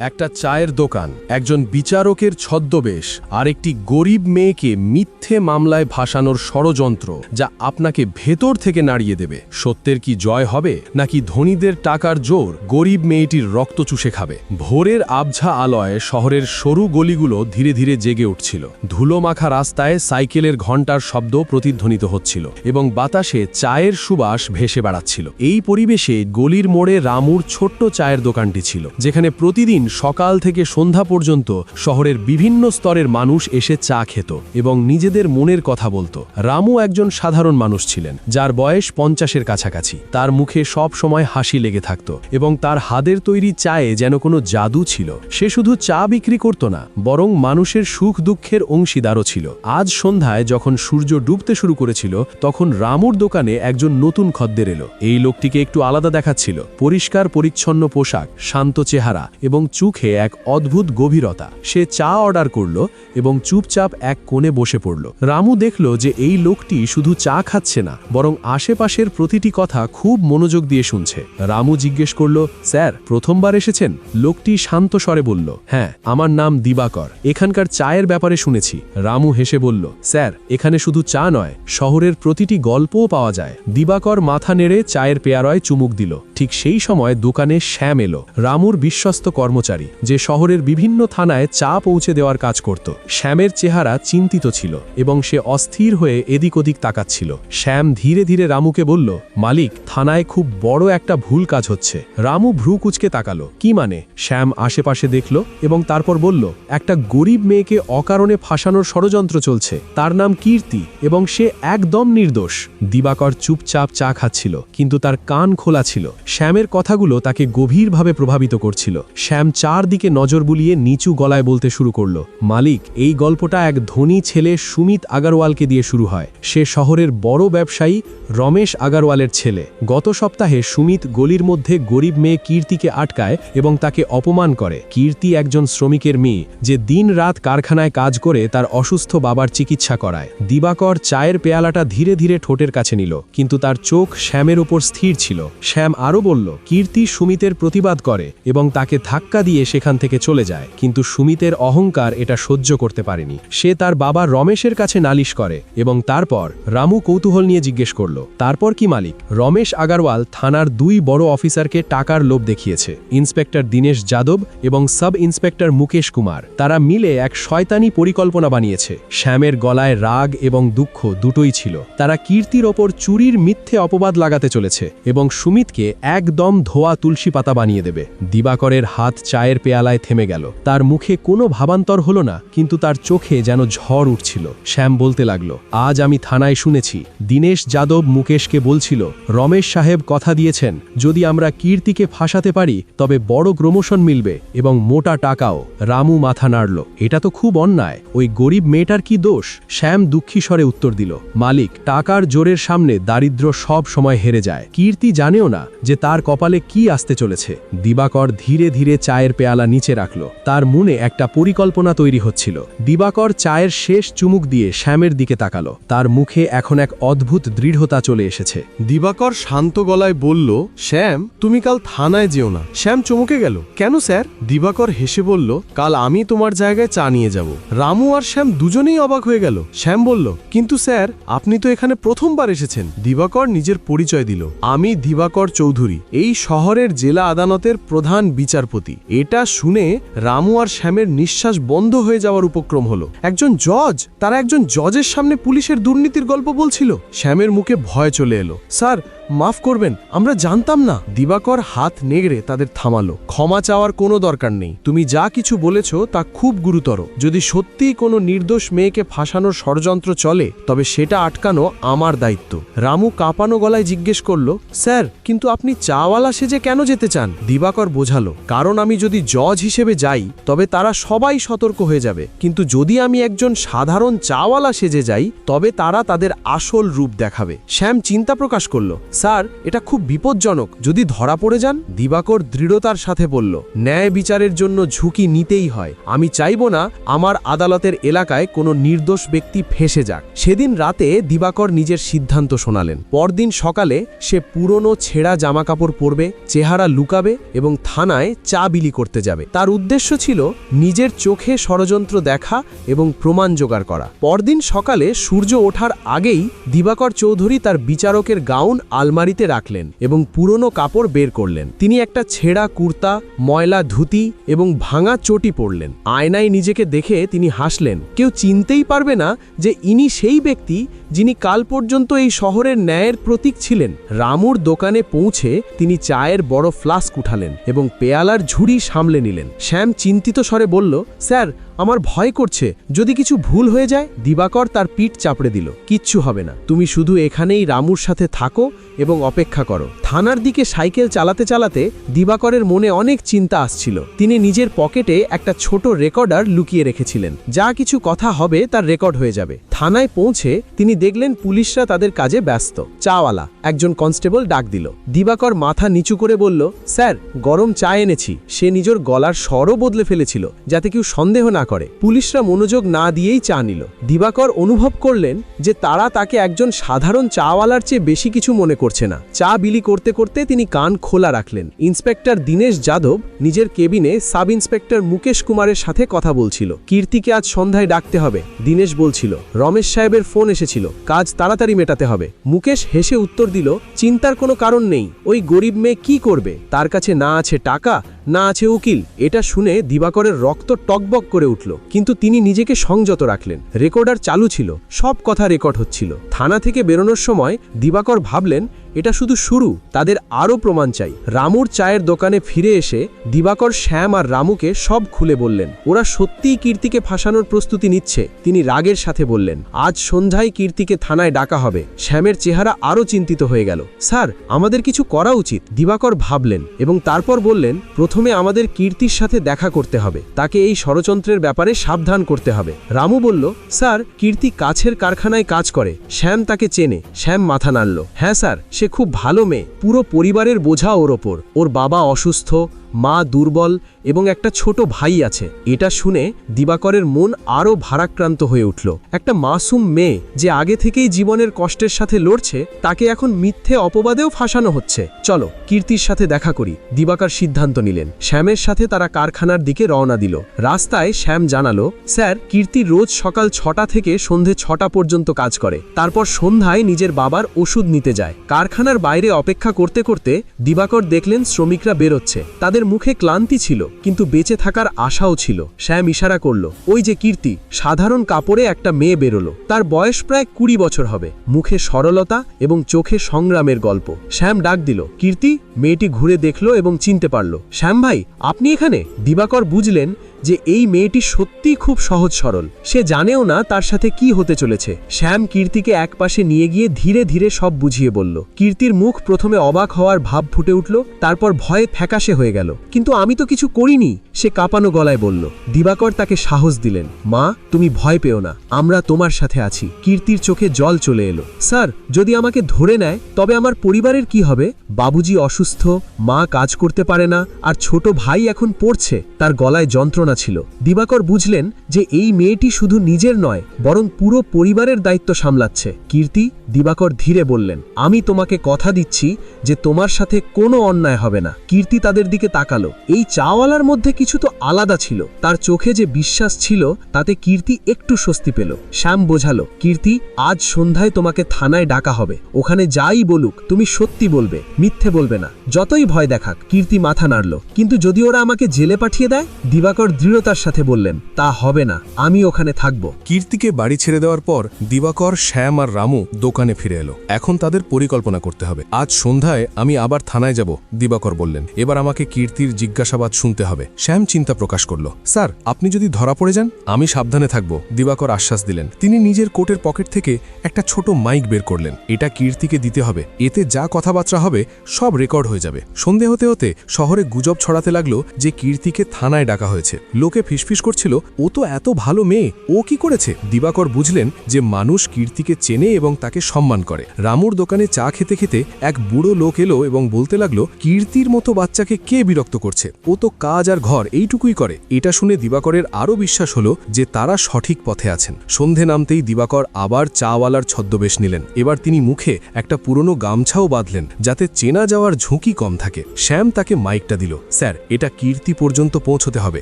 একটা চায়ের দোকান, একজন বিচারকের ছদ্মবেশ আর একটি গরিব মেয়েকে মিথ্যে মামলায় ভাসানোর ষড়যন্ত্র যা আপনাকে ভেতর থেকে নাড়িয়ে দেবে। সত্যের কি জয় হবে, নাকি ধনীদের টাকার জোর গরিব মেয়েটির রক্ত চুষে খাবে? ভোরের আবঝা আলয়ে শহরের সরু গলিগুলো ধীরে ধীরে জেগে উঠছিল। ধুলো মাখা রাস্তায় সাইকেলের ঘণ্টার শব্দ প্রতিধ্বনিত হচ্ছিল এবং বাতাসে চায়ের সুবাস ভেসে বেড়াচ্ছিল। এই পরিবেশে গলির মোড়ে রামুর ছোট্ট চায়ের দোকানটি ছিল, যেখানে প্রতিদিন সকাল থেকে সন্ধ্যা পর্যন্ত শহরের বিভিন্ন স্তরের মানুষ এসে চা খেত এবং নিজেদের মনের কথা বলতো। রামু একজন সাধারণ মানুষ ছিলেন, যার বয়স পঞ্চাশের কাছাকাছি। তার মুখে সব সময় হাসি লেগে থাকত এবং তার হাদের তৈরি চায়ে যেন কোনো জাদু ছিল। সে শুধু চা বিক্রি করত না, বরং মানুষের সুখ দুঃখের অংশীদারও ছিল। আজ সন্ধ্যায় যখন সূর্য ডুবতে শুরু করেছিল, তখন রামুর দোকানে একজন নতুন খদ্দের এলো। এই লোকটিকে একটু আলাদা দেখাচ্ছিল। পরিষ্কার, পরিচ্ছন্ন পোশাক, শান্ত চেহারা এবং চোখে এক অদ্ভুত গভীরতা। সে চা অর্ডার করল এবং চুপচাপ এক কোণে বসে পড়ল। রামু দেখল যে এই লোকটি শুধু চা খাচ্ছে না, বরং আশেপাশের প্রতিটি কথা খুব মনোযোগ দিয়ে শুনছে। রামু জিজ্ঞেস করল, স্যার, প্রথমবার এসেছেন? লোকটি শান্ত স্বরে বলল হ্যাঁ আমার নাম দিবাকর। এখানকার চায়ের ব্যাপারে শুনেছি। রামু হেসে বলল, স্যার, এখানে শুধু চা নয়, শহরের প্রতিটি গল্পও পাওয়া যায়। দিবাকর মাথা নেড়ে চায়ের পেয়ারয় চুমুক দিল। ঠিক সেই সময় দোকানে শ্যাম এলো। রামুর বিশ্বস্ত কর্মচারী যে শহরের বিভিন্ন থানায় চা পৌঁছে দেওয়ার কাজ করত। শ্যামের চেহারা চিন্তিত ছিল এবং সে অস্থির হয়ে এদিক ওদিক তাকাচ্ছিল। শ্যাম ধীরে ধীরে রামুকে বলল, মালিক, থানায় খুব বড় একটা ভুল কাজ হচ্ছে। রামু ভ্রু কুচকে তাকালো। কি মানে? শ্যাম আশেপাশে দেখল এবং তারপর বলল, একটা গরিব মেয়েকে অকারণে ফাঁসানোর ষড়যন্ত্র চলছে। তার নাম কীর্তি এবং সে একদম নির্দোষ। দিবাকর চুপচাপ চা খাচ্ছিল, কিন্তু তার কান খোলা ছিল। শ্যামের কথাগুলো তাকে গভীরভাবে প্রভাবিত করছিল। শ্যাম চারদিকে নজর বুলিয়ে নিচু গলায় বলতে শুরু করল, মালিক, এই গল্পটা এক ধনী ছেলে সুমিত আগারওয়ালকে দিয়ে শুরু হয়। সে শহরের বড় ব্যবসায়ী রমেশ আগারওয়ালের ছেলে। গত সপ্তাহে সুমিত গলির মধ্যে গরিব মেয়ে কীর্তিকে আটকায় এবং তাকে অপমান করে। কীর্তি একজন শ্রমিকের মেয়ে, যে দিন রাত কারখানায় কাজ করে তার অসুস্থ বাবার চিকিৎসা করায়। দিবাকর চায়ের পেয়ালাটা ধীরে ধীরে ঠোঁটের কাছে নিল, কিন্তু তার চোখ শ্যামের ওপর স্থির ছিল। শ্যাম আরও বলল, কীর্তি সুমিতের প্রতিবাদ করে এবং তাকে ধাক্কা দিয়ে সেখান থেকে চলে যায়, কিন্তু সুমিতের অহংকার এটা সহ্য করতে পারেনি। সে তার বাবা রমেশের কাছে নালিশ করে এবং তারপর রামু কৌতূহল নিয়ে জিজ্ঞেস করল, তারপর কি মালিক? রমেশ আগারওয়াল থানার দুই বড় অফিসারকে টাকার লোভ দেখিয়েছে। ইন্সপেক্টর দীনেশ যাদব এবং সাব ইন্সপেক্টর মুকেশ কুমার, তারা মিলে এক শয়তানি পরিকল্পনা বানিয়েছে। শ্যামের গলায় রাগ এবং দুঃখ দুটোই ছিল। তারা কীর্তির ওপর চুরির মিথ্যে অপবাদ লাগাতে চলেছে এবং সুমিতকে একদম ধোয়া তুলসী পাতা বানিয়ে দেবে। দিবাকরের হাত চায়ের পেয়ালায় থেমে গেল। তার মুখে কোনো ভাবান্তর হলো না, কিন্তু তার চোখে যেন ঝড় উঠছিল। শ্যাম বলতে লাগল, আজ আমি থানায় শুনেছি। দীনেশ যাদব মুকেশকে বলছিল, রমেশ সাহেব কথা দিয়েছেন, যদি আমরা কীর্তিকে ফাঁসাতে পারি, তবে বড় প্রমোশন মিলবে এবং মোটা টাকাও। রামু মাথা নাড়ল, এটা তো খুব অন্যায়। ওই গরিব মেয়েটার কি দোষ? শ্যাম দুঃখী স্বরে উত্তর দিল, মালিক, টাকার জোরের সামনে দারিদ্র সব সময় হেরে যায়। কীর্তি জানেও না যে তার কপালে কি আসতে চলেছে। দিবাকর ধীরে ধীরে চায়ের পেয়ালা নিচে রাখল। তার মনে একটা পরিকল্পনা তৈরি হচ্ছিল। দিবাকর চায়ের শেষ চুমুক দিয়ে শ্যামের দিকে তাকালো। তার মুখে এখন এক অদ্ভুত দৃঢ়তা চলে এসেছে। দিবাকর শান্ত গলায় বলল, শ্যাম, তুমি কাল থানায় যেও না। শ্যাম চমকে গেল। কেন, স্যার? দিবাকর হেসে বলল, কাল আমি তোমার জায়গায় চা নিয়ে যাব। রামু আর শ্যাম দুজনেই অবাক হয়ে গেল। শ্যাম বলল, কিন্তু, স্যার, আপনি তো এখানে প্রথমবার এসেছেন। দিবাকর নিজের পরিচয় দিল। আমি দিবাকর চৌধুরী, এই শহরের জেলা আদালতের প্রধান বিচারপতি। এটা শুনে রামু আর শ্যামের নিঃশ্বাস বন্ধ হয়ে যাওয়ার উপক্রম হলো। একজন জজ? তারা একজন জজের সামনে পুলিশের দুর্নীতির গল্প বলছিল। শ্যামের মুখে ভয় চলে এলো। স্যার মাফ করবেন, আমরা জানতাম না। দিবাকর হাত নেগড়ে তাদের থামালো। ক্ষমা চাওয়ার কোনো দরকার নেই। তুমি যা কিছু বলেছ তা খুব গুরুতর। যদি সত্যিই কোনো নির্দোষ মেয়েকে ফাঁসানোর ষড়যন্ত্র চলে, তবে সেটা আটকানো আমার দায়িত্ব। রামু কাঁপানো গলায় জিজ্ঞেস করল, স্যার, কিন্তু আপনি চাওয়ালা সেজে কেন যেতে চান? দিবাকর বোঝালো, কারণ আমি যদি জজ হিসেবে যাই, তবে তারা সবাই সতর্ক হয়ে যাবে। কিন্তু যদি আমি একজন সাধারণ চাওয়ালা সেজে যাই, তবে তারা তাদের আসল রূপ দেখাবে। শ্যাম চিন্তা প্রকাশ করল স্যার, এটা খুব বিপজ্জনক। যদি ধরা পড়ে যান, দিবাকর দৃঢ়তার সাথে বলল, ন্যায় বিচারের জন্য ঝুঁকি নিতেই হয়। আমি চাইব না আমার আদালতের এলাকায় কোনো নির্দোষ ব্যক্তি ফেসে যাক। সেদিন রাতে দিবাকর নিজের সিদ্ধান্ত শোনালেন। পরদিন সকালে সে পুরনো ছেঁড়া জামাকাপড় পরবে, চেহারা লুকাবে এবং থানায় চা বিলি করতে যাবে। তার উদ্দেশ্য ছিল নিজের চোখে ষড়যন্ত্র দেখা এবং প্রমাণ জোগাড় করা। পরদিন সকালে সূর্য ওঠার আগেই দিবাকর চৌধুরী তার বিচারকের গাউন আলমারিতে রাখলেন এবং পুরনো কাপড় বের করলেন। তিনি একটা ছেঁড়া কুর্তা, ময়লা ধুতি এবং ভাঙা চটি পরলেন। আয়নায় নিজেকে দেখে তিনি হাসলেন। কেউ চিনতেই পারবে না যে ইনি সেই ব্যক্তি যিনি কাল পর্যন্ত এই শহরের ন্যায়ের প্রতীক ছিলেন। রামুর দোকানে পৌঁছে তিনি চায়ের বড় ফ্লাস্ক উঠালেন এবং পেয়ালার ঝুড়ি সামলে নিলেন। শ্যাম চিন্তিত স্বরে বলল, স্যার আমার ভয় করছে। যদি কিছু ভুল হয়ে যায়, দিবাকর তার পিঠ চাপড়ে দিল। কিচ্ছু হবে না। তুমি শুধু এখানেই রামুর সাথে থাকো এবং অপেক্ষা করো। থানার দিকে সাইকেল চালাতে চালাতে দিবাকরের মনে অনেক চিন্তা আসছিল। তিনি নিজের পকেটে একটা ছোট রেকর্ডার লুকিয়ে রেখেছিলেন। যা কিছু কথা হবে তার রেকর্ড হয়ে যাবে। থানায় পৌঁছে তিনি দেখলেন পুলিশরা তাদের কাজে ব্যস্ত। চাওয়ালা, একজন কনস্টেবল ডাক দিল। দিবাকর মাথা নিচু করে বলল, স্যার, গরম চা এনেছি। সে নিজের গলার স্বরও বদলে ফেলেছিল, যাতে কেউ সন্দেহ না করে। পুলিশরা মনোযোগ না দিয়েই চা নিল। দিবাকর অনুভব করলেন যে তারা তাকে একজন সাধারণ চাওয়ালার চেয়ে বেশি কিছু মনে করছে না। চা বিলি করতে করতে তিনি কান খোলা রাখলেন। ইন্সপেক্টর দীনেশ যাদব নিজের কেবিনে সাব ইন্সপেক্টর মুকেশ কুমারের সাথে কথা বলছিল। কীর্তিকে আজ সন্ধ্যায় ডাকতে হবে। দীনেশ বলছিল, রমেশ সাহেবের ফোন এসেছিল। কাজ তাড়াতাড়ি মেটাতে হবে। মুকেশ হেসে উত্তর দিল, চিন্তার কোনো কারণ নেই। ওই গরিব মেয়ে কি করবে? তার কাছে না আছে টাকা না আছে উকিল। এটা শুনে দিবাকরের রক্ত টকবক করে উঠল, কিন্তু তিনি নিজেকে সংযত রাখলেন। রেকর্ডার চালু ছিল, সব কথা রেকর্ড হচ্ছিল। থানা থেকে বেরোনোর সময় দিবাকর ভাবলেন এটা শুধু শুরু, তাদের আরও প্রমাণ চাই। রামুর চায়ের দোকানে ফিরে এসে দিবাকর শ্যাম আর রামুকে সব খুলে বললেন, ওরা সত্যিই কীর্তিকে ফাঁসানোর প্রস্তুতি নিচ্ছে। তিনি রাগের সাথে বললেন, আজ সন্ধ্যায় কীর্তিকে থানায় ডাকা হবে। শ্যামের চেহারা আরও চিন্তিত হয়ে গেল। স্যার, আমাদের কিছু করা উচিত, দিবাকর ভাবলেন এবং তারপর বললেন, প্রথমে আমাদের কীর্তির সাথে দেখা করতে হবে। তাকে এই ষড়যন্ত্রের ব্যাপারে সাবধান করতে হবে। রামু বলল, স্যার, কীর্তি কাছের কারখানায় কাজ করে। শ্যাম তাকে চেনে, শ্যাম মাথা নাড়ল হ্যাঁ স্যার, সে খুব ভালো মেয়ে। পুরো পরিবারের বোঝা ওর ওপর। ওর বাবা অসুস্থ মা দুর্বল এবং একটা ছোট ভাই আছে। এটা শুনে দিবাকরের মন আরও ভারাক্রান্ত হয়ে উঠল। একটা মাসুম মেয়ে যে আগে থেকেই জীবনের কষ্টের সাথে লড়ছে, তাকে এখন মিথ্যে অপবাদেও ফাঁসানো হচ্ছে। চলো, কীর্তির সাথে দেখা করি। দিবাকর সিদ্ধান্ত নিলেন। শ্যামের সাথে তারা কারখানার দিকে রওনা দিল। রাস্তায় শ্যাম জানালো, স্যার, কীর্তি রোজ সকাল ছটা থেকে সন্ধে ছটা পর্যন্ত কাজ করে। তারপর সন্ধ্যায় নিজের বাবার ওষুধ নিতে যায়। কারখানার বাইরে অপেক্ষা করতে করতে দিবাকর দেখলেন শ্রমিকরা বেরোচ্ছে। তাদের মুখে ক্লান্তি ছিল। কিন্তু বেঁচে থাকার আশাও ছিল। শ্যাম ইশারা করল, ওই যে কীর্তি, সাধারণ কাপড়ে একটা মেয়ে বেরোলো। তার বয়স প্রায় কুড়ি বছর হবে। মুখে সরলতা এবং চোখে সংগ্রামের গল্প। শ্যাম ডাক দিল, কীর্তি, মেয়েটি ঘুরে দেখল এবং চিনতে পারল। শ্যাম ভাই, আপনি এখানে? দিবাকর বুঝলেন যে এই মেয়েটি সত্যি খুব সহজ সরল। সে জানেও না তার সাথে কি হতে চলেছে। শ্যাম কীর্তিকে একপাশে নিয়ে গিয়ে ধীরে ধীরে সব বুঝিয়ে বলল, কীর্তির মুখ প্রথমে অবাক হওয়ার ভাব ফুটে উঠল, তারপর ভয়ে ফ্যাকাশে হয়ে গেল। কিন্তু আমি তো কিছু করিনি, সে কাঁপানো গলায় বলল। দিবাকর তাকে সাহস দিলেন, মা, তুমি ভয় পেও না, আমরা তোমার সাথে আছি। কীর্তির চোখে জল চলে এলো, স্যার, যদি আমাকে ধরে নেয়, তবে আমার পরিবারের কি হবে? বাবুজি অসুস্থ, মা কাজ করতে পারে না, আর ছোট ভাই এখন পড়ছে। তার গলায় যন্ত্রণা ছিল। দিবাকর বুঝলেন যে এই মেয়েটি শুধু নিজের নয়, বরং পুরো পরিবারের দায়িত্ব সামলাচ্ছে। কীর্তি, দিবাকর ধীরে বললেন, আমি তোমাকে কথা দিচ্ছি যে তোমার সাথে কোনো অন্যায় হবে না। কীর্তি তাদের দিকে তাকালো। এই চাওয়ালার মধ্যে কিছু তো আলাদা ছিল। তার চোখে যে বিশ্বাস ছিল, তাতে কীর্তি একটু স্বস্তি পেল। শ্যাম বোঝালো, কীর্তি, আজ সন্ধ্যায় তোমাকে থানায় ডাকা হবে। ওখানে যাই বলুক, তুমি সত্যি বলবে, মিথ্যে বলবে না। যতই ভয় দেখাক, কীর্তি মাথা নাড়ল। কিন্তু যদি ওরা আমাকে জেলে পাঠিয়ে দেয়? দিবাকর দৃঢ়তার সাথে বললেন, তা হবে না, আমি ওখানে থাকব। কীর্তিকে বাড়ি ছেড়ে দেওয়ার পর দিবাকর, শ্যাম আর রামু দোকানে ফিরে এলো। এখন তাদের পরিকল্পনা করতে হবে। আজ সন্ধ্যায় আমি আবার থানায় যাব, দিবাকর বললেন। এবার আমাকে কীর্তির জিজ্ঞাসাবাদ শুনতে হবে। শ্যাম চিন্তা প্রকাশ করল, স্যার, আপনি যদি ধরা পড়ে যান, আমি সাবধানে থাকব। দিবাকর আশ্বাস দিলেন, তিনি নিজের কোটের পকেট থেকে একটা ছোট মাইক বের করলেন। এটা কীর্তিকে দিতে হবে। এতে যা কথাবার্তা হবে, সব রেকর্ড হয়ে যাবে। সন্ধে হতে হতে শহরে গুজব ছড়াতে লাগল যে কীর্তিকে থানায় ডাকা হয়েছে। লোকে ফিসফিস করছিল, ও তো এত ভালো মেয়ে, ও কি করেছে? দিবাকর বুঝলেন যে মানুষ কীর্তিকে চেনে এবং তাকে সম্মান করে। রামুর দোকানে চা খেতে খেতে এক বুড়ো লোক এলো এবং বলতে লাগল, কীর্তির মতো বাচ্চাকে কে বিরক্ত করছে? ও তো কাজ আর ঘর, এইটুকুই করে। এটা শুনে দিবাকরের আরও বিশ্বাস হলো যে তারা সঠিক পথে আছেন। সন্ধে নামতেই দিবাকর আবার চাওয়ালার ছদ্মবেশ নিলেন। এবার তিনি মুখে একটা পুরনো গামছাও বাঁধলেন, যাতে চেনা যাওয়ার ঝুঁকি কম থাকে। শ্যাম তাকে মাইকটা দিল, স্যার, এটা কীর্তি পর্যন্ত পৌঁছতে হবে।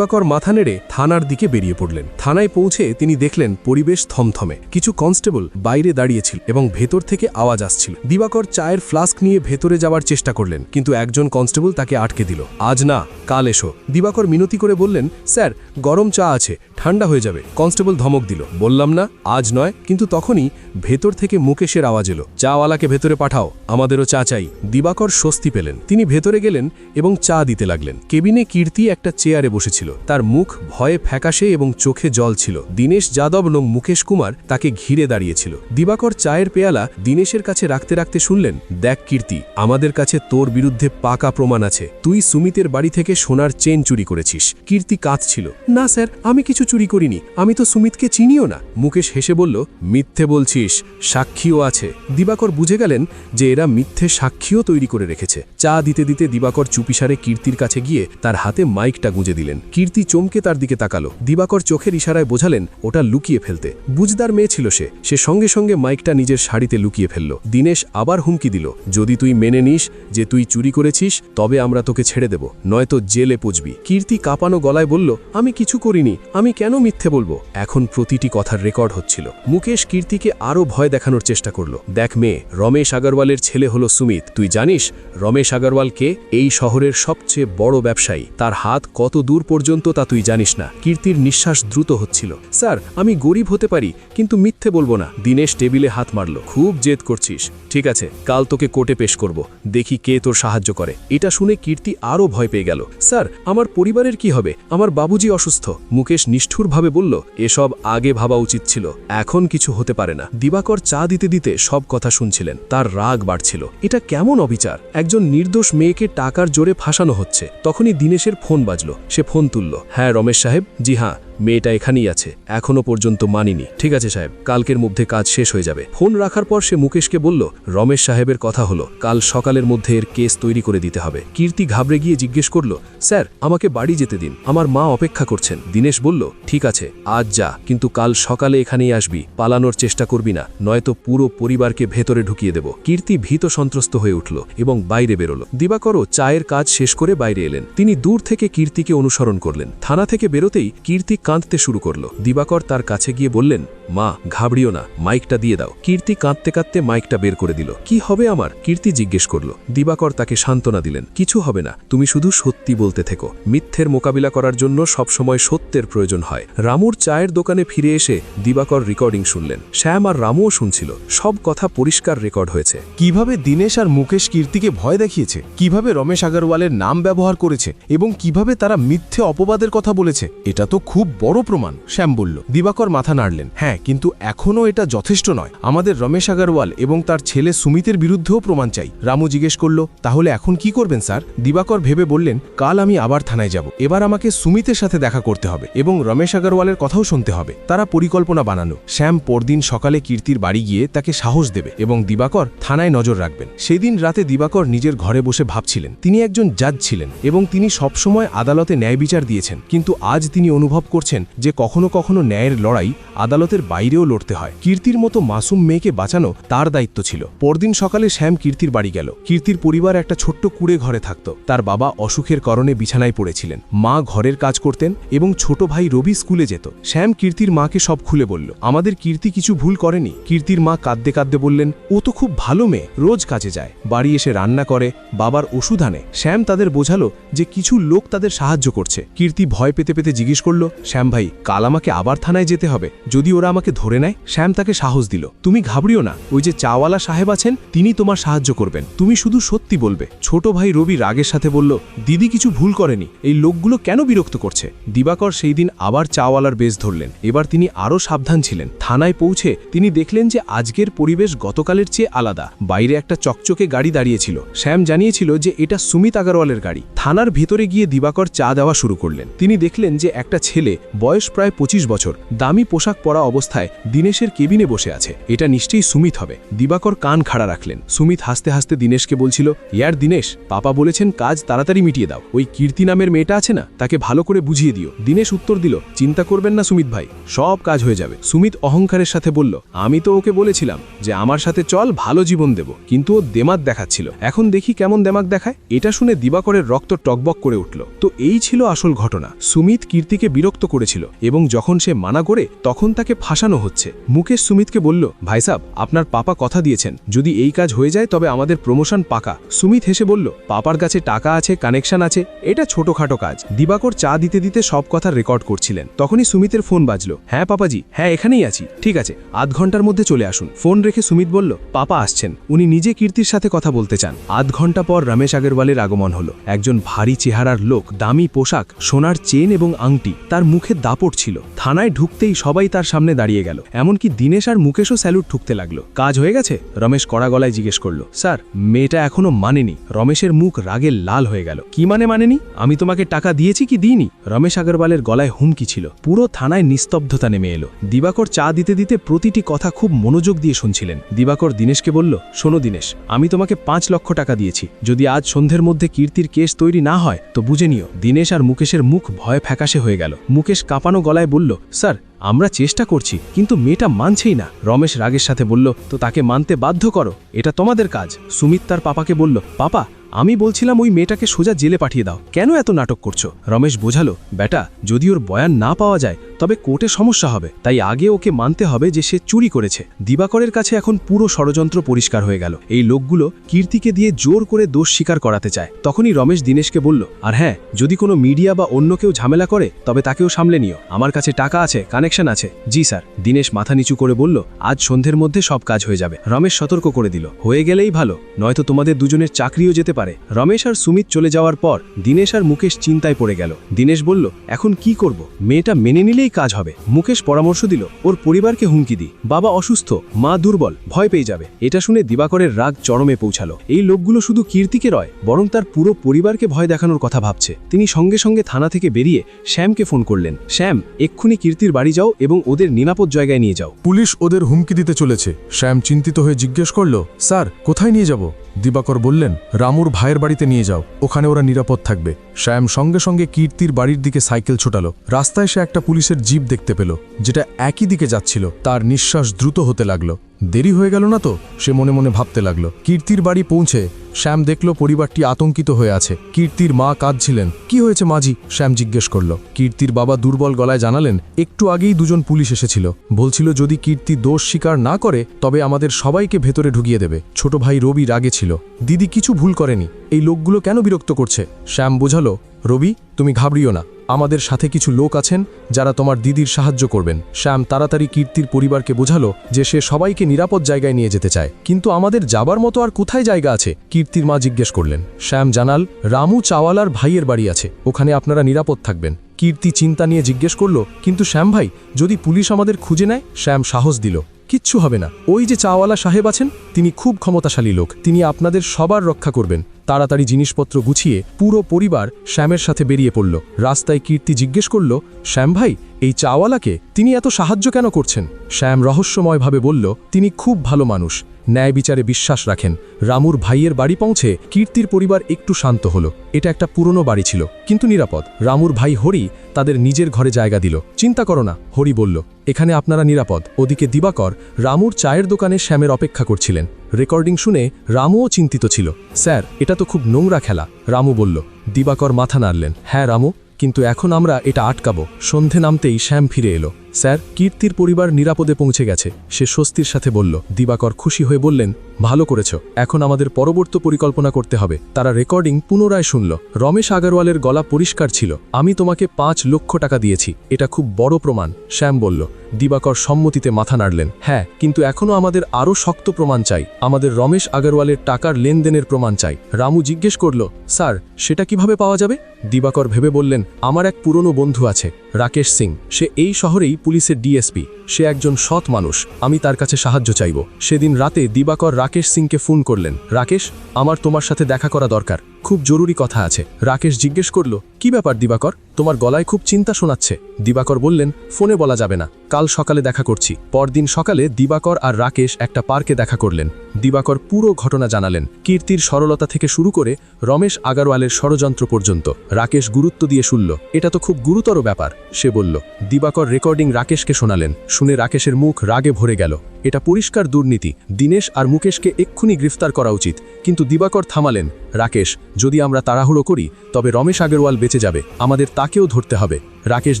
দিবাকর মাথা নেড়ে থানার দিকে বেরিয়ে পড়লেন। থানায় পৌঁছে তিনি দেখলেন পরিবেশ থমথমে। কিছু কনস্টেবল বাইরে দাঁড়িয়েছিল এবং ভেতর থেকে আওয়াজ আসছিল। দিবাকর চায়ের ফ্লাস্ক নিয়ে ভেতরে যাওয়ার চেষ্টা করলেন, কিন্তু একজন কনস্টেবল তাকে আটকে দিল। আজ না, কাল এসো। দিবাকর মিনতি করে বললেন, স্যার, গরম চা আছে, ঠান্ডা হয়ে যাবে। কনস্টেবল ধমক দিল, বললাম না, আজ নয়। কিন্তু তখনই ভেতর থেকে মুকেশের আওয়াজ এলো, চাওয়ালাকে ভেতরে পাঠাও, আমাদেরও চা চাই। দিবাকর স্বস্তি পেলেন। তিনি ভেতরে গেলেন এবং চা দিতে লাগলেন। কেবিনে কীর্তি একটা চেয়ারে বসেছিল। তার মুখ ভয়ে ফ্যাকাশে এবং চোখে জল ছিল। দীনেশ যাদব এবং মুকেশ কুমার তাকে ঘিরে দাঁড়িয়েছিল। দিবাকর চায়ের পেয়ালা দীনেশের কাছে রাখতে রাখতে শুনলেন, দেখ কীর্তি, আমাদের কাছে তোর বিরুদ্ধে পাকা প্রমাণ আছে। তুই সুমিতের বাড়ি থেকে সোনার চেন চুরি করেছিস। কীর্তি কাঁদছিল, না স্যার, আমি কিছু চুরি করিনি। আমি তো সুমিতকে চিনিও না। মুকেশ হেসে বলল, মিথ্যে বলছিস, সাক্ষীও আছে। দিবাকর বুঝে গেলেন যে এরা মিথ্যে সাক্ষীও তৈরি করে রেখেছে। চা দিতে দিতে দিবাকর চুপিসারে কীর্তির কাছে গিয়ে তার হাতে মাইকটা গুঁজে দিলেন। কীর্তি চমকে তার দিকে তাকালো। দিবাকর চোখের ইশারায় বোঝালেন, ওটা লুকিয়ে ফেলতে। বুঝদার মেয়ে ছিল সে। সে সঙ্গে সঙ্গে মাইকটা নিজের শাড়িতে লুকিয়ে ফেলল। দীনেশ আবার হুমকি দিল, যদি তুই মেনে নিস যে তুই চুরি করেছিস, তবে আমরা তোকে ছেড়ে দেব, নয়তো জেলে পুজবি। কীর্তি কাঁপানো গলায় বলল, আমি কিছু করিনি, আমি কেন মিথ্যে বলব? এখন প্রতিটি কথার রেকর্ড হচ্ছিল। মুকেশ কীর্তিকে আরও ভয় দেখানোর চেষ্টা করল, দেখ মেয়ে, রমেশ আগরওয়ালের ছেলে হলো সুমিত। তুই জানিস, রমেশ আগরওয়াল কে? এই শহরের সবচেয়ে বড় ব্যবসায়ী। তার হাত কত দূর পর্যন্ত তা তুই জানিস না। কীর্তির নিঃশ্বাস দ্রুত হচ্ছিল। স্যার, আমি গরিব হতে পারি, কিন্তু মিথ্যে বলব না। দিনেশ টেবিলে হাত মারল। খুব জেদ করছিস। ঠিক আছে, কাল তোকে কোর্টে পেশ করব। দেখি কে তোর সাহায্য করে। এটা শুনে কীর্তি আরও ভয় পেয়ে গেল। স্যার, আমার পরিবারের কি হবে? আমার বাবুজি অসুস্থ। মুকেশ নিষ্ঠুরভাবে বলল, এসব আগে ভাবা উচিত ছিল। এখন কিছু হতে পারে না। দিবাকর চা দিতে দিতে সব কথা শুনছিলেন। তার রাগ বাড়ছিল। এটা কেমন অবিচার? একজন নির্দোষ মেয়েকে টাকার জোরে ফাঁসানো হচ্ছে। তখনই দিনেশের ফোন বাজল। সে ফোন তুলল হ্যাঁ রমেশ সাহেব? জি হ্যাঁ। মেয়েটা এখানেই আছে, এখনও পর্যন্ত মানিনি। ঠিক আছে সাহেব, কালকের মধ্যে কাজ শেষ হয়ে যাবে। ফোন রাখার পর সে মুকেশকে বলল, রমেশ সাহেবের কথা হলো, কাল সকালের মধ্যে এর কেস তৈরি করে দিতে হবে। কীর্তি ঘাবড়ে গিয়ে জিজ্ঞেস করল, স্যার, আমাকে বাড়ি যেতে দিন। আমার মা অপেক্ষা করছেন। দিনেশ বলল, ঠিক আছে, আজ যা, কিন্তু কাল সকালে এখানেই আসবি, পালানোর চেষ্টা করবি না, নয়তো পুরো পরিবারকে ভেতরে ঢুকিয়ে দেব। কীর্তি ভীত সন্ত্রস্ত হয়ে উঠল এবং বাইরে বেরোল। দিবাকরও চায়ের কাজ শেষ করে বাইরে এলেন। তিনি দূর থেকে কীর্তিকে অনুসরণ করলেন। থানা থেকে বেরোতেই কীর্তি কাঁদতে শুরু করল। দিবাকর তার কাছে গিয়ে বললেন মা, ঘাবড়িও না, মাইকটা দিয়ে দাও। কীর্তি কাঁদতে কাঁদতে মাইকটা বের করে দিল। কি হবে আমার? কীর্তি জিজ্ঞেস করল। দিবাকর তাকে সান্ত্বনা দিলেন। কিছু হবে না, তুমি শুধু সত্যি বলতে থেকো। মিথ্যের মোকাবিলা করার জন্য সবসময় সত্যের প্রয়োজন হয়। রামুর চায়ের দোকানে ফিরে এসে দিবাকর রেকর্ডিং শুনলেন। শ্যাম আর রামুও শুনছিল। সব কথা পরিষ্কার রেকর্ড হয়েছে। কীভাবে দিনেশ আর মুকেশ কীর্তিকে ভয় দেখিয়েছে? কীভাবে রমেশ আগরওয়ালের নাম ব্যবহার করেছে? এবং কীভাবে তারা মিথ্যে অপবাদের কথা বলেছে? এটা তো খুব বড় প্রমাণ শ্যাম বলল। দিবাকর মাথা নাড়লেন। হ্যাঁ কিন্তু এখনও এটা যথেষ্ট নয়। আমাদের রমেশ আগরওয়াল এবং তার ছেলে সুমিতের বিরুদ্ধেও প্রমাণ চাই। রামু জিজ্ঞেস করল, তাহলে এখন কি করবেন, স্যার? দিবাকর ভেবে বললেন, কাল আমি আবার থানায় যাব। এবার আমাকে সুমিতের সাথে দেখা করতে হবে এবং রমেশ আগরওয়ালের কথাও শুনতে হবে। তারা পরিকল্পনা বানানো। শ্যাম পরদিন সকালে কীর্তির বাড়ি গিয়ে তাকে সাহস দেবে এবং দিবাকর থানায় নজর রাখবেন। সেদিন রাতে দিবাকর নিজের ঘরে বসে ভাবছিলেন, তিনি একজন জাজ ছিলেন এবং তিনি সবসময় আদালতে ন্যায় বিচার দিয়েছেন। কিন্তু আজ তিনি অনুভব করছেন যে কখনো কখনো ন্যায়ের লড়াই আদালতের বাইরেও লড়তে হয়। কীর্তির মতো মাসুম মেয়েকে বাঁচানো তার দায়িত্ব ছিল। পরদিন সকালে শ্যাম কীর্তির বাড়ি গেল। কীর্তির পরিবার একটা ছোট্ট কুড়ে ঘরে থাকত। তার বাবা অসুখের কারণে বিছানায় পড়েছিলেন। মা ঘরের কাজ করতেন এবং ছোট ভাই রবি স্কুলে যেত। শ্যাম কীর্তির মাকে সব খুলে বলল, আমাদের কীর্তি কিছু ভুল করেনি। কীর্তির মা কাঁদতে কাঁদতে বললেন, ও তো খুব ভালো মেয়ে, রোজ কাজে যায়। বাড়ি এসে রান্না করে, বাবার ওষুধ আনে শ্যাম তাদের বোঝালো যে কিছু লোক তাদের সাহায্য করছে। কীর্তি ভয় পেতে পেতে জিজ্ঞেস করল, শ্যাম ভাই, কাল আমাকে আবার থানায় যেতে হবে। যদি ওরা আমাকে ধরে নেয়, শ্যাম তাকে সাহস দিল। তুমি ঘাবড়িও না, ওই যে চাওয়ালা সাহেব আছেন, তিনি তোমার সাহায্য করবেন। তুমি শুধু সত্যি বলবে। ছোট ভাই রবি রাগের সাথে বলল, দিদি কিছু ভুল করেনি। এই লোকগুলো কেন বিরক্ত করছে? দিবাকর সেই দিন আবার চাওয়ালার বেশ ধরলেন। এবার তিনি আরও সাবধান ছিলেন। থানায় পৌঁছে তিনি দেখলেন যে আজকের পরিবেশ গতকালের চেয়ে আলাদা। বাইরে একটা চকচকে গাড়ি দাঁড়িয়েছিল। শ্যাম জানিয়েছিল যে এটা সুমিত আগারওয়ালের গাড়ি। থানার ভেতরে গিয়ে দিবাকর চা দেওয়া শুরু করলেন। তিনি দেখলেন যে একটা ছেলে, বয়স প্রায় পঁচিশ বছর, দামি পোশাক পরা অবস্থা অবস্থায় দিনেশের কেবিনে বসে আছে। এটা নিশ্চয়ই সুমিত হবে। দিবাকর কান খাড়া রাখলেন। সুমিত হাসতে হাসতে দিনেশকে বলছিল, ইয়ার দিনেশ, পাপা বলেছেন কাজ তাড়াতাড়ি মিটিয়ে দাও। ওই কীর্তি নামের মেয়েটা আছে না, তাকে ভালো করে বুঝিয়ে দিও। দিনেশ উত্তর দিল, চিন্তা করবেন না সুমিত ভাই, সব কাজ হয়ে যাবে। সুমিত অহংকারের সাথে বলল, আমি তো ওকে বলেছিলাম যে আমার সাথে চল, ভালো জীবন দেব, কিন্তু ও দেমাক দেখাচ্ছিল। এখন দেখি কেমন দেমাক দেখায়। এটা শুনে দিবাকরের রক্ত টকবক করে উঠল। তো এই ছিল আসল ঘটনা। সুমিত কীর্তিকে বিরক্ত করেছিল এবং যখন সে মানা করে, তখন তাকে ফাঁসানো হচ্ছে। মুকেশ সুমিতকে বলল, ভাই সাব, আপনার পাপা কথা দিয়েছেন। যদি এই কাজ হয়ে যায়, তবে আমাদের প্রমোশন পাকা। সুমিত হেসে বলল, পাপার কাছে টাকা আছে, কানেকশন আছে, এটা ছোটখাটো কাজ। দিবাকর চা দিতে দিতে সব কথা রেকর্ড করছিলেন। তখনই সুমিতের ফোন বাজলো হ্যাঁ পাপাজি হ্যাঁ এখানেই আছি। ঠিক আছে, আধ ঘণ্টার মধ্যে চলে আসুন। ফোন রেখে সুমিত বলল, পাপা আসছেন। উনি নিজে কীর্তির সাথে কথা বলতে চান। আধ ঘণ্টা পর রমেশ আগরওয়ালের আগমন হলো। একজন ভারী চেহারার লোক, দামি পোশাক, সোনার চেন এবং আংটি, তার মুখে দাপট ছিল। থানায় ঢুকতেই সবাই তার সামনে দাঁড়িয়ে গেল। এমনকি দিনেশ আর মুকেশও স্যালুট ঠুকতে লাগল। কাজ হয়ে গেছে? রমেশ কড়া গলায় জিজ্ঞেস করল, স্যার, মেয়েটা এখনও মানেনি। রমেশের মুখ রাগে লাল হয়ে গেল। কি মানে মানেনি? আমি তোমাকে টাকা দিয়েছি কি দিইনি? রমেশ আগরওয়ালের গলায় হুমকি ছিল। পুরো থানায় নিস্তব্ধতা নেমে এলো। দিবাকর চা দিতে দিতে প্রতিটি কথা খুব মনোযোগ দিয়ে শুনছিলেন। দিবাকর দিনেশকে বলল, শোনো দিনেশ, আমি তোমাকে পাঁচ লক্ষ টাকা দিয়েছি। যদি আজ সন্ধ্যের মধ্যে কীর্তির কেস তৈরি না হয়, তো বুঝে নিও, দিনেশ আর মুকেশের মুখ ভয় ফ্যাকাশে হয়ে গেল। মুকেশ কাঁপানো গলায় বলল, স্যার আমরা চেষ্টা করছি, কিন্তু মেয়েটা মানছেই না। রমেশ রাগের সাথে বলল, তো তাকে মানতে বাধ্য করো, এটা তোমাদের কাজ। সুমিত তার পাপাকে বলল, পাপা আমি বলছিলাম ওই মেয়েটাকে সোজা জেলে পাঠিয়ে দাও। কেন এত নাটক করছ? রমেশ বোঝালো, বেটা, যদি ওর বয়ান না পাওয়া যায়, তবে কোর্টে সমস্যা হবে। তাই আগে ওকে মানতে হবে যে সে চুরি করেছে। দিবাকরের কাছে এখন পুরো ষড়যন্ত্র পরিষ্কার হয়ে গেল। এই লোকগুলো কীর্তিকে দিয়ে জোর করে দোষ স্বীকার করাতে চায়। তখনই রমেশ দিনেশকে বলল, আর হ্যাঁ যদি কোনো মিডিয়া বা অন্য কেউ ঝামেলা করে, তবে তাকেও সামলে নিও। আমার কাছে টাকা আছে, কানেকশন আছে। জি, স্যার। দিনেশ মাথা নিচু করে বলল, আজ সন্ধ্যের মধ্যে সব কাজ হয়ে যাবে। রমেশ সতর্ক করে দিল, হয়ে গেলেই ভালো। নয়তো তোমাদের দুজনের চাকরিও যেতে পারে। রমেশ আর সুমিত চলে যাওয়ার পর দিনেশ আর মুকেশ চিন্তায় পড়ে গেল। দিনেশ বলল, এখন কি করব? মেয়েটা মেনে নিলেই কাজ হবে। মুকেশ পরামর্শ দিল, ওর পরিবারকে হুমকি দি। বাবা অসুস্থ, মা দুর্বল, ভয় পেয়ে যাবে। এটা শুনে দিবাকরের রাগ চরমে পৌঁছালো। এই লোকগুলো শুধু কীর্তিকে রয়, বরং তার পুরো পরিবারকে ভয় দেখানোর কথা ভাবছে। তিনি সঙ্গে সঙ্গে থানা থেকে বেরিয়ে শ্যামকে ফোন করলেন, শ্যাম, এক্ষুনি কীর্তির বাড়ি যাও এবং ওদের নিরাপদ জায়গায় নিয়ে যাও। পুলিশ ওদের হুমকি দিতে চলেছে। শ্যাম চিন্তিত হয়ে জিজ্ঞেস করল, স্যার, কোথায় নিয়ে যাব? দিবাকর বললেন, রামুর ভাইয়ের বাড়িতে নিয়ে যাও, ওখানে ওরা নিরাপদ থাকবে। শ্যাম সঙ্গে সঙ্গে কীর্তির বাড়ির দিকে সাইকেল ছোটালো। রাস্তায় সে একটা পুলিশের জিপ দেখতে পেল, যেটা একই দিকে যাচ্ছিল, তার নিঃশ্বাস দ্রুত হতে লাগল। দেরি হয়ে গেল না তো? সে মনে মনে ভাবতে লাগল। কীর্তির বাড়ি পৌঁছে শ্যাম দেখল পরিবারটি আতঙ্কিত হয়ে আছে। কীর্তির মা কাঁদছিলেন। কি হয়েছে মাঝি? শ্যাম জিজ্ঞেস করল। কীর্তির বাবা দুর্বল গলায় জানালেন, একটু আগেই দুজন পুলিশ এসেছিল। বলছিল যদি কীর্তি দোষ স্বীকার না করে, তবে আমাদের সবাইকে ভেতরে ঢুকিয়ে দেবে। ছোট ভাই রবি রাগে ছিল। দিদি কিছু ভুল করেনি। এই লোকগুলো কেন বিরক্ত করছে? শ্যাম বোঝালো, রবি, তুমি ঘাবড়িও না। আমাদের সাথে কিছু লোক আছেন যারা তোমার দিদির সাহায্য করবেন। শ্যাম তাড়াতাড়ি কীর্তির পরিবারকে বোঝালো যে সে সবাইকে নিরাপদ জায়গায় নিয়ে যেতে চায়। কিন্তু আমাদের যাবার মতো আর কোথায় জায়গা আছে? কীর্তির মা জিজ্ঞেস করলেন। শ্যাম জানাল, রামু চাওয়ালার ভাইয়ের বাড়ি আছে। ওখানে আপনারা নিরাপদ থাকবেন। কীর্তি চিন্তা নিয়ে জিজ্ঞেস করল, কিন্তু শ্যাম ভাই, যদি পুলিশ আমাদের খুঁজে নেয়? শ্যাম সাহস দিল। কিচ্ছু হবে না। ওই যে চাওয়ালা সাহেব আছেন, তিনি খুব ক্ষমতাশালী লোক। তিনি আপনাদের সবার রক্ষা করবেন। তাড়াতাড়ি জিনিসপত্র গুছিয়ে পুরো পরিবার শ্যামের সাথে বেরিয়ে পড়ল। রাস্তায় কীর্তি জিজ্ঞেস করল, শ্যাম ভাই এই চাওয়ালাকে তিনি এত সাহায্য কেন করছেন? শ্যাম রহস্যময়ভাবে বলল, তিনি খুব ভালো মানুষ। ন্যায় বিচারে বিশ্বাস রাখেন। রামুর ভাইয়ের বাড়ি পৌঁছে কীর্তির পরিবার একটু শান্ত হলো। এটা একটা পুরনো বাড়ি ছিল, কিন্তু নিরাপদ। রামুর ভাই হরি তাদের নিজের ঘরে জায়গা দিল। চিন্তা করো না, হরি বলল, এখানে আপনারা নিরাপদ। ওদিকে দিবাকর রামুর চায়ের দোকানে শ্যামের অপেক্ষা করছিলেন। রেকর্ডিং শুনে রামুও চিন্তিত ছিল। স্যার, এটা তো খুব নোংরা খেলা। রামু বলল, দিবাকর মাথা নাড়লেন। হ্যাঁ রামু কিন্তু এখন আমরা এটা আটকাবো। সন্ধে নামতেই শ্যাম ফিরে এলো। স্যার, কীর্তির পরিবার নিরাপদে পৌঁছে গেছে। সে স্বস্তির সাথে বলল, দিবাকর খুশি হয়ে বললেন, ভালো করেছ। এখন আমাদের পরবর্তী পরিকল্পনা করতে হবে। তারা রেকর্ডিং পুনরায় শুনল। রমেশ আগরওয়ালের গলা পরিষ্কার ছিল। আমি তোমাকে পাঁচ লক্ষ টাকা দিয়েছি। এটা খুব বড় প্রমাণ। শ্যাম বলল। দিবাকর সম্মতিতে মাথা নাড়লেন। হ্যাঁ কিন্তু এখনও আমাদের আরও শক্ত প্রমাণ চাই। আমাদের রমেশ আগরওয়ালের টাকার লেনদেনের প্রমাণ চাই। রামু জিজ্ঞেস করল, স্যার, সেটা কীভাবে পাওয়া যাবে? দিবাকর ভেবে বললেন, আমার এক পুরনো বন্ধু আছে, রাকেশ সিং। সে এই শহরেই পুলিশের ডিএসপি। সে একজন সৎ মানুষ, আমি তার কাছে সাহায্য চাইব। সেদিন রাতে দিবাকর রাকেশ সিংকে ফোন করলেন, রাকেশ, আমার তোমার সাথে দেখা করা দরকার। খুব জরুরি কথা আছে। রাকেশ জিজ্ঞেস করল, কি ব্যাপার দিবাকর? তোমার গলায় খুব চিন্তা শোনাচ্ছে। দিবাকর বললেন, ফোনে বলা যাবে না। কাল সকালে দেখা করছি। পরদিন সকালে দিবাকর আর রাকেশ একটা পার্কে দেখা করলেন। দিবাকর পুরো ঘটনা জানালেন, কীর্তির সরলতা থেকে শুরু করে রমেশ আগারওয়ালের ষড়যন্ত্র পর্যন্ত। রাকেশ গুরুত্ব দিয়ে শুনল, এটা তো খুব গুরুতর ব্যাপার। সে বলল, দিবাকর রেকর্ডিং রাকেশকে শোনালেন। শুনে রাকেশের মুখ রাগে ভরে গেল। এটা পরিষ্কার দুর্নীতি। দীনেশ আর মুকেশকে এক্ষুনি গ্রেফতার করা উচিত। কিন্তু দিবাকর থামালেন, রাকেশ যদি আমরা তাড়াহুড়ো করি তবে রমেশ আগরওয়াল বেঁচে যাবে আমাদের তাকেও ধরতে হবে। রাকেশ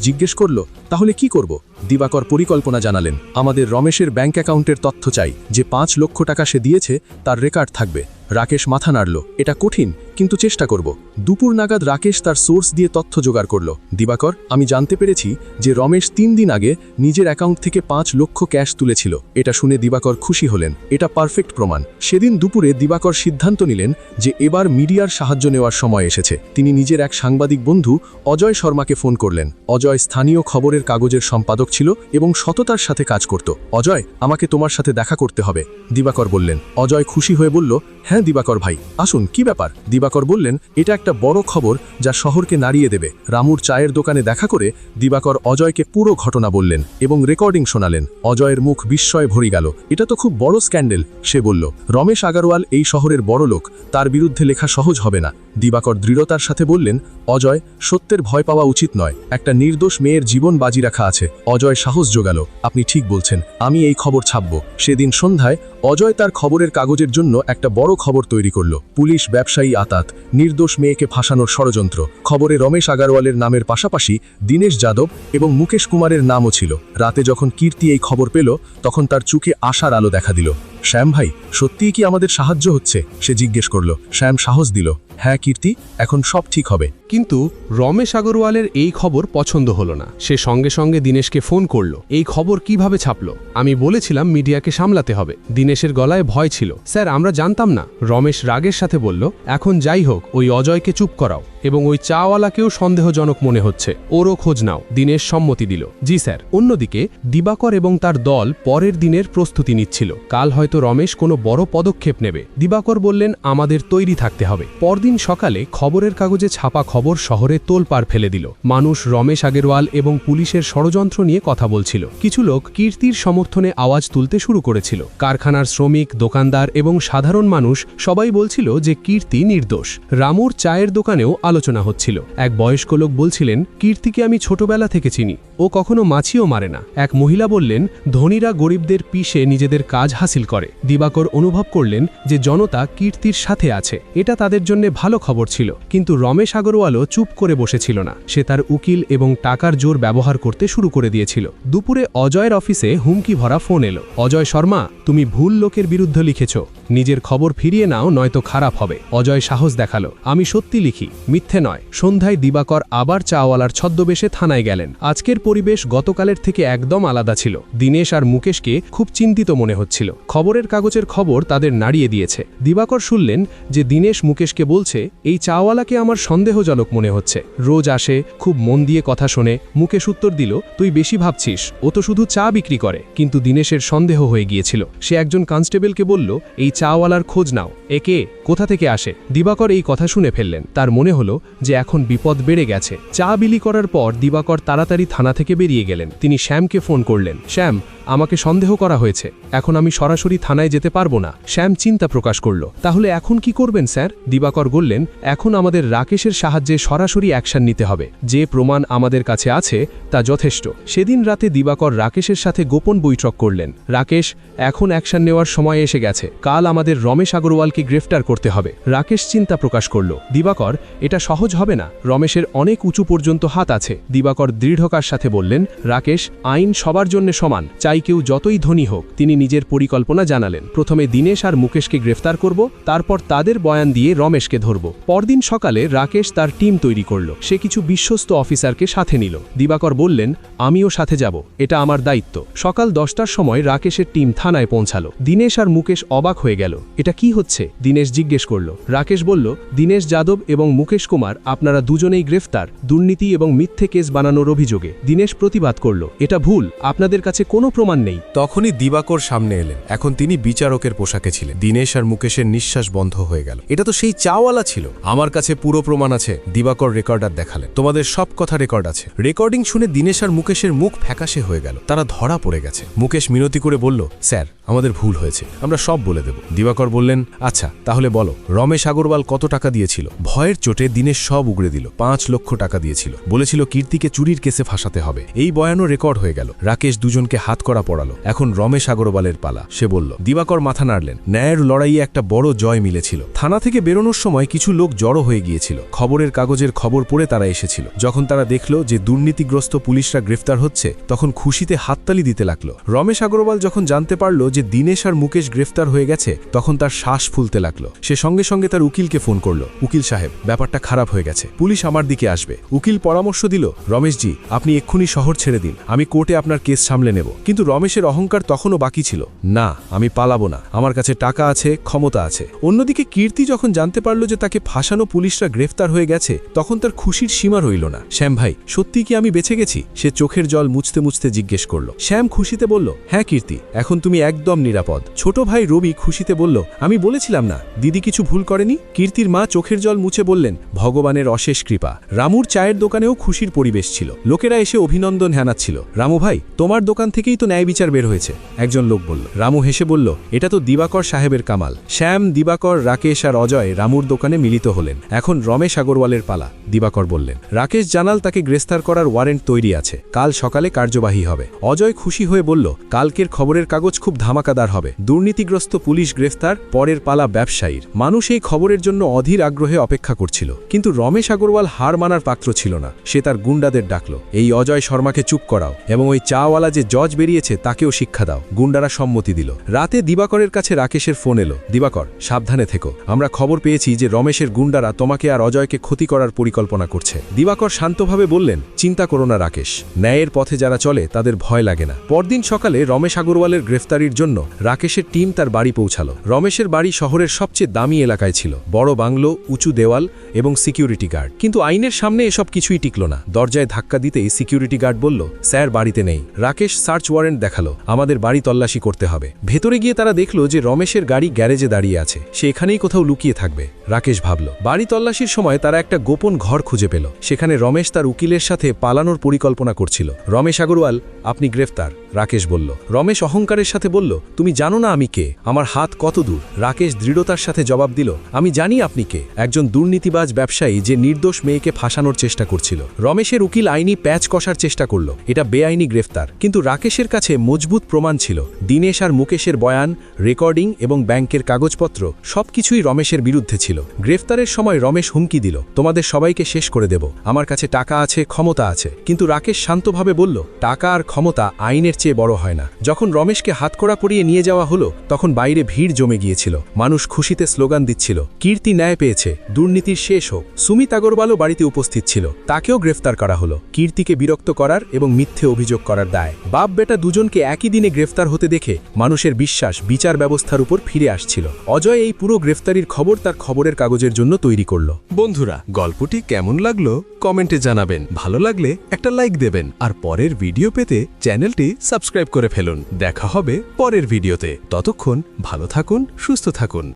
জিজ্ঞেস করল, তাহলে কি করব? দিবাকর পরিকল্পনা জানালেন, আমাদের রমেশের ব্যাংক অ্যাকাউন্টের তথ্য চাই, যে পাঁচ লক্ষ টাকা সে দিয়েছে, তার রেকর্ড থাকবে। রাকেশ মাথা নাড়ল, এটা কঠিন, কিন্তু চেষ্টা করব। দুপুর নাগাদ রাকেশ তার সোর্স দিয়ে তথ্য জোগাড় করল, দিবাকর, আমি জানতে পেরেছি যে রমেশ তিন দিন আগে নিজের অ্যাকাউন্ট থেকে পাঁচ লক্ষ ক্যাশ তুলেছিল। এটা শুনে দিবাকর খুশি হলেন, এটা পারফেক্ট প্রমাণ। সেদিন দুপুরে দিবাকর সিদ্ধান্ত নিলেন যে এবার মিডিয়ার সাহায্য নেওয়ার সময় এসেছে। তিনি নিজের এক সাংবাদিক বন্ধু অজয় শর্মাকে ফোন করলেন। অজয় স্থানীয় খবরের কাগজের সম্পাদক ছিল এবং সততার সাথে কাজ করত। অজয়, আমাকে তোমার সাথে দেখা করতে হবে, দিবাকর বললেন। অজয় খুশি হয়ে বলল হ্যাঁ দিবাকর ভাই, আসুন, কি ব্যাপার? দিবাকর বললেন, এটা একটা বড় খবর যা শহরকে নাড়িয়ে দেবে। রামুর চায়ের দোকানে দেখা করে দিবাকর অজয়কে পুরো ঘটনা বললেন এবং রেকর্ডিং শোনালেন। অজয়ের মুখ বিস্ময়ে ভরি গেল। এটা তো খুব বড় স্ক্যান্ডেল, সে বলল। রমেশ আগারওয়াল এই শহরের বড় লোক তার বিরুদ্ধে লেখা সহজ হবে না। দিবাকর দৃঢ়তার সাথে বললেন, অজয়, সত্যের ভয় পাওয়া উচিত নয়। একটা নির্দোষ মেয়ের জীবন বাজি রাখা আছে। অজয় সাহস জোগাল। আপনি ঠিক বলছেন। আমি এই খবর ছাপব। সেদিন সন্ধ্যায় অজয় তার খবরের কাগজের জন্য একটা বড় খবর তৈরি করল। পুলিশ, ব্যবসায়ী, আতাত, নির্দোষ মেয়েকে ফাঁসানোর ষড়যন্ত্র। খবরে রমেশ আগারওয়ালের নামের পাশাপাশি দীনেশ যাদব এবং মুকেশ কুমারের নামও ছিল। রাতে যখন কীর্তি এই খবর পেল, তখন তার চোখে আশার আলো দেখা দিল। শ্যাম ভাই, সত্যিই কি আমাদের সাহায্য হচ্ছে? সে জিজ্ঞেস করল। শ্যাম সাহস দিল। হ্যাঁ কীর্তি, এখন সব ঠিক হবে। কিন্তু রমেশ আগরওয়ালের এই খবর পছন্দ হলো না। সে সঙ্গে সঙ্গে দিনেশকে ফোন করল। এই খবর কীভাবে ছাপলো? আমি বলেছিলাম মিডিয়াকে সামলাতে হবে। দিনেশের গলায় ভয় ছিল। স্যার, আমরা জানতাম না। রমেশ রাগের সাথে বলল, এখন যাই হোক, ওই অজয়কে চুপ করাও। এবং ওই চাওয়ালাকেও সন্দেহজনক মনে হচ্ছে। ওরও খোঁজ নাও, দিনেশ সম্মতি দিল। জি স্যার। অন্যদিকে, দিবাকর এবং তার দল পরের দিনের প্রস্তুতি নিচ্ছিল। কাল হয়তো রমেশ কোনো বড় পদক্ষেপ নেবে। দিবাকর বললেন, আমাদের তৈরি থাকতে হবে। পরদিন সকালে খবরের কাগজে ছাপা খবর শহরে তোলপাড় ফেলে দিল। মানুষ রমেশ আগেরওয়াল এবং পুলিশের ষড়যন্ত্র নিয়ে কথা বলছিল। কিছু লোক কীর্তির সমর্থনে আওয়াজ তুলতে শুরু করেছিল। কারখানার শ্রমিক, দোকানদার এবং সাধারণ মানুষ সবাই বলছিল যে কীর্তি নির্দোষ। রামুর চায়ের দোকানেও আলোচনা হচ্ছিল। এক বয়স্ক লোক বলছিলেন, কীর্তিকে আমি ছোটবেলা থেকে চিনি। ও কখনো মাছিও মারে না। এক মহিলা বললেন, ধনীরা গরিবদের পিষে নিজেদের কাজ হাসিল করে। দিবাকর অনুভব করলেন যে জনতা কীর্তির সাথে আছে। এটা তাদের জন্য ভালো খবর ছিল। কিন্তু রমেশ আগরওয়ালও চুপ করে বসেছিল না। সে তার উকিল এবং টাকার জোর ব্যবহার করতে শুরু করে দিয়েছিল। দুপুরে অজয়ের অফিসে হুমকি ভরা ফোন এলো। অজয় শর্মা, তুমি ভুল লোকের বিরুদ্ধে লিখেছ। নিজের খবর ফিরিয়ে নাও, নয়তো খারাপ হবে। অজয় সাহস দেখাল। আমি সত্যি লিখি। মিথ্যে নয়। সন্ধ্যায় দিবাকর আবার চাওয়ালার ছদ্মবেশে থানায় গেলেন। আজকের পরিবেশ গতকালের থেকে একদম আলাদা ছিল। দীনেশ আর মুকেশকে খুব চিন্তিত মনে হচ্ছিল। খবরের কাগজের খবর তাদের নাড়িয়ে দিয়েছে। দিবাকর শুনলেন যে দীনেশ মুকেশকে বলছে, এই চাওয়ালাকে আমার সন্দেহজনক মনে হচ্ছে। রোজ আসে, খুব মন দিয়ে কথা শোনে। মুকেশ উত্তর দিল, তুই বেশি ভাবছিস। ও তো শুধু চা বিক্রি করে। কিন্তু দীনেশের সন্দেহ হয়ে গিয়েছিল। সে একজন কনস্টেবলকে বলল, এই চাওয়ালার খোঁজ নাও। একে কোথা থেকে আসে? দিবাকর এই কথা শুনে ফেললেন। তার মনে হলো যে এখন বিপদ বেড়ে গেছে। চা বিলি করার পর দিবাকর তাড়াতাড়ি থানা থেকে বেরিয়ে গেলেন। তিনি শ্যামকে ফোন করলেন। শ্যাম আমাকে সন্দেহ করা হয়েছে। এখন আমি সরাসরি থানায় যেতে পারব না। শ্যাম চিন্তা প্রকাশ করল। তাহলে এখন কি করবেন, স্যার? দিবাকর বললেন, এখন আমাদের রাকেশের সাহায্যে সরাসরি অ্যাকশন নিতে হবে। যে প্রমাণ আমাদের কাছে আছে, তা যথেষ্ট। সেদিন রাতে দিবাকর রাকেশের সাথে গোপন বৈঠক করলেন। রাকেশ, এখন অ্যাকশন নেওয়ার সময় এসে গেছে। কাল আমাদের রমেশ আগরওয়ালকে গ্রেফতার করতে হবে। রাকেশ চিন্তা প্রকাশ করল। দিবাকর, এটা সহজ হবে না। রমেশের অনেক উঁচু পর্যন্ত হাত আছে। দিবাকর দৃঢ়কার সাথে বললেন, রাকেশ, আইন সবার জন্য সমান। চাই কেউ যতই ধনী হোক, তিনি নিজের পরিকল্পনা জানালেন। প্রথমে দীনেশ আর মুকেশকে গ্রেফতার করব, তারপর তাদের বয়ান দিয়ে রমেশকে ধরব। পরদিন সকালে রাকেশ তার টিম তৈরি করল। সে কিছু বিশ্বস্ত অফিসারকে সাথে নিল। দিবাকর বললেন, আমিও সাথে যাব। এটা আমার দায়িত্ব। সকাল দশটার সময় রাকেশের টিম থানায় পৌঁছালো। দীনেশ আর মুকেশ অবাক হয়ে গেল। এটা কি হচ্ছে? দীনেশ জিজ্ঞেস করল। রাকেশ বলল, দীনেশ যাদব এবং মুকেশ কুমার, আপনারা দুজনেই গ্রেফতার, দুর্নীতি এবং মিথ্যে কেস বানানোর অভিযোগে। দীনেশ প্রতিবাদ করল, এটা ভুল। আপনাদের কাছে কোনো প্রমাণ নেই। তখনই দিবাকর সামনে এলেন। এখন তিনি বিচারকের পোশাকে ছিলেন। দীনেশ আর মুকেশের নিঃশ্বাস বন্ধ হয়ে গেল। এটা তো সেই চাওয়ালা ছিল। আমার কাছে পুরো প্রমাণ আছে, দিবাকর রেকর্ডার দেখালেন। তোমাদের সব কথা রেকর্ড আছে। রেকর্ডিং শুনে দীনেশ আর মুকেশের মুখ ফ্যাকাশে হয়ে গেল। তারা ধরা পড়ে গেছে। মুকেশ মিনতি করে বলল, স্যার, আমাদের ভুল হয়েছে। আমরা সব বলে দেব। দিবাকর বললেন আচ্ছা তাহলে বলো, রমেশ আগরওয়াল কত টাকা দিয়েছিল? ভয়ের চোটে দিনেশ সব উগড়ে দিল। পাঁচ লক্ষ টাকা দিয়েছিল। বলেছিল, কীর্তিকে চুরির কেসে ফাঁসাতে হবে। এই বয়ানও রেকর্ড হয়ে গেল। রাকেশ দুজনকে হাত করা পড়ালো। এখন রমেশ আগরওয়ালের পালা। সে বলল, দিবাকর মাথা নাড়লেন। ন্যায়ের লড়াইয়ে একটা বড় জয় মিলেছিল। থানা থেকে বেরোনোর সময় কিছু লোক জড়ো হয়ে গিয়েছিল। খবরের কাগজের খবর পড়ে তারা এসেছিল। যখন তারা দেখল যে দুর্নীতিগ্রস্ত পুলিশরা গ্রেফতার হচ্ছে, তখন খুশিতে হাততালি দিতে লাগল। রমেশ আগরওয়াল যখন জানতে পারল যে দীনেশ আর মুকেশ গ্রেফতার হয়ে গেছে, তখন তার শ্বাস ফুলতে লাগল। সে সঙ্গে সঙ্গে তার উকিলকে ফোন করল। উকিল সাহেব, ব্যাপারটা খারাপ হয়ে গেছে। পুলিশ আমার দিকে আসবে। উকিল পরামর্শ দিল, রমেশজি, আপনি এক্ষুনি শহর ছেড়ে দিন। আমি কোর্টে আপনার কেস সামলে নেব। কিন্তু রমেশের অহংকার তখনও বাকি ছিল। না, আমি পালাবো না। আমার কাছে টাকা আছে, ক্ষমতা আছে। অন্যদিকে কীর্তি যখন জানতে পারল যে তাকে ফাঁসানো পুলিশরা গ্রেফতার হয়ে গেছে, তখন তার খুশির সীমা রইল না। শ্যাম ভাই, সত্যি কি আমি বেঁচে গেছি? সে চোখের জল মুছতে মুছতে জিজ্ঞেস করল। শ্যাম খুশিতে বলল হ্যাঁ কীর্তি, এখন তুমি একদম নিরাপদ। ছোট ভাই রবি খুশিতে বলল, আমি বলেছিলাম না। দিদি কিছু ভুল করেনি? কীর্তির মা চোখের জল মুছে বললেন, ভগবানের অশেষ কৃপা। রামুর চায়ের দোকানেও খুশির পরিবেশ ছিল। লোকেরা এসে অভিনন্দন হ্যানাচ্ছিল রামু ভাই, তোমার দোকান থেকেই তো ন্যায় বিচার বের হয়েছে। একজন লোক বলল, রামু হেসে বলল, এটা তো দিবাকর সাহেবের কামাল। শ্যাম, দিবাকর, রাকেশ আর অজয় রামুর দোকানে মিলিত হলেন। এখন রমেশ আগরওয়ালের পালা। দিবাকর বললেন, রাকেশ জানাল তাকে গ্রেফতার করার ওয়ারেন্ট তৈরি আছে। কাল সকালে কার্যবাহী হবে। অজয় খুশি হয়ে বলল, কালকের খবরের কাগজ খুব ধামাকাদার হবে। দুর্নীতিগ্রস্ত পুলিশ গ্রেফতার, পরের পালা ব্যবসায়ীর। মানুষ এই খবরের জন্য অধীর আগ্রহে অপেক্ষা করছিল, কিন্তু রমেশ আগরওয়াল হার মানার পাত্র ছিল না। সে তার গুন্ডাদের ডাকল, এই অজয় শর্মাকে চুপ করাও এবং ওই চাওয়ালা যে জজ বেরিয়েছে তাকেও শিক্ষা দাও, গুন্ডারা সম্মতি দিল। রাতে দিবাকরের কাছে রাকেশের ফোন এলো, দিবাকর, সাবধানে থেকো। আমরা খবর পেয়েছি যে রমেশের গুন্ডারা তোমাকে আর অজয়কে ক্ষতি করার পরিকল্পনা করছে। দিবাকর শান্তভাবে বললেন, চিন্তা করো না, রাকেশ। ন্যায়ের পথে যারা চলে, তাদের ভয় লাগে না। পরদিন সকালে রমেশ আগরওয়ালের গ্রেফতারির জন্য রাকেশের টিম তার বাড়ি পৌঁছালো। রমেশের বাড়ি শহরের সবচেয়ে দামি এলাকায় ছিল। বড় বাংলো, উঁচু দেওয়াল এবং সিকিউরিটি গার্ড। কিন্তু আইনের সামনে এসব কিছুই টিকল না। দরজায় ধাক্কা দিতেই সিকিউরিটি গার্ড বলল, স্যার, বাড়িতে নেই। রাকেশ সার্চ ওয়ারেন্ট দেখাল। আমাদের বাড়ি তল্লাশি করতে হবে। ভেতরে গিয়ে তারা দেখল যে রমেশের গাড়ি গ্যারেজে দাঁড়িয়ে আছে। সে এখানেই কোথাও লুকিয়ে থাকবে, রাকেশ ভাবল। বাড়ি তল্লাশির সময় তারা একটা গোপন ঘর খুঁজে পেল। সেখানে রমেশ তার উকিলের সাথে পালানোর পরিকল্পনা করছিল। রমেশ আগরওয়াল, আপনি গ্রেফতার, রাকেশ বলল। রমেশ অহংকারের সাথে বলল, তুমি জানো না আমি কে? আমার হাত কত দূর? রাকেশ দৃঢ়তার সাথে জবাব দিল, আমি জানি আপনি কে। একজন দুর্নীতিবাজ ব্যবসায়ী যে নির্দোষ মেয়েকে ফাঁসানোর চেষ্টা করছিল। রমেশের উকিল আইনি প্যাচ কষার চেষ্টা করল। এটা বেআইনি গ্রেফতার। কিন্তু রাকেশের কাছে মজবুত প্রমাণ ছিল। দীনেশ আর মুকেশের বয়ান, রেকর্ডিং এবং ব্যাংকের কাগজপত্র সবকিছুই রমেশের বিরুদ্ধে ছিল। গ্রেফতারের সময় রমেশ হুমকি দিল, তোমাদের সবাইকে শেষ করে দেব। আমার কাছে টাকা আছে, ক্ষমতা আছে। কিন্তু রাকেশ শান্তভাবে বলল, টাকা আর ক্ষমতা আইনের চেয়ে বড় হয় না। যখন রমেশকে হাতকড়া পরিয়ে নিয়ে যাওয়া হলো, তখন বাইরে ভিড় জমে গিয়েছিল। মানুষ খুশিতে স্লোগান দিচ্ছিল, কীর্তি ন্যায় পেয়েছে, দুর্নীতির শেষ হোক। সুমিত আগরওয়ালও বাড়িতে উপস্থিত ছিল। তাকেও গ্রেফতার করা হলো, কীর্তিকে বিরক্ত করার এবং মিথ্যে অভিযোগ করার দায়। বাপ বেটা দুজনকে একই দিনে গ্রেফতার হতে দেখে মানুষের বিশ্বাস বিচার ব্যবস্থার উপর ফিরে আসছিল। অজয় এই পুরো গ্রেফতারির খবর তার খবরের কাগজের জন্য তৈরি করল। বন্ধুরা, গল্পটি কেমন লাগল কমেন্টে জানাবেন। ভালো লাগলে একটা লাইক দেবেন আর পরের ভিডিও পেতে চ্যানেলটি সাবস্ক্রাইব করে ফেলুন। দেখা হবে পরের ভিডিওতে। ততক্ষণ ভালো থাকুন, সুস্থ থাকুন।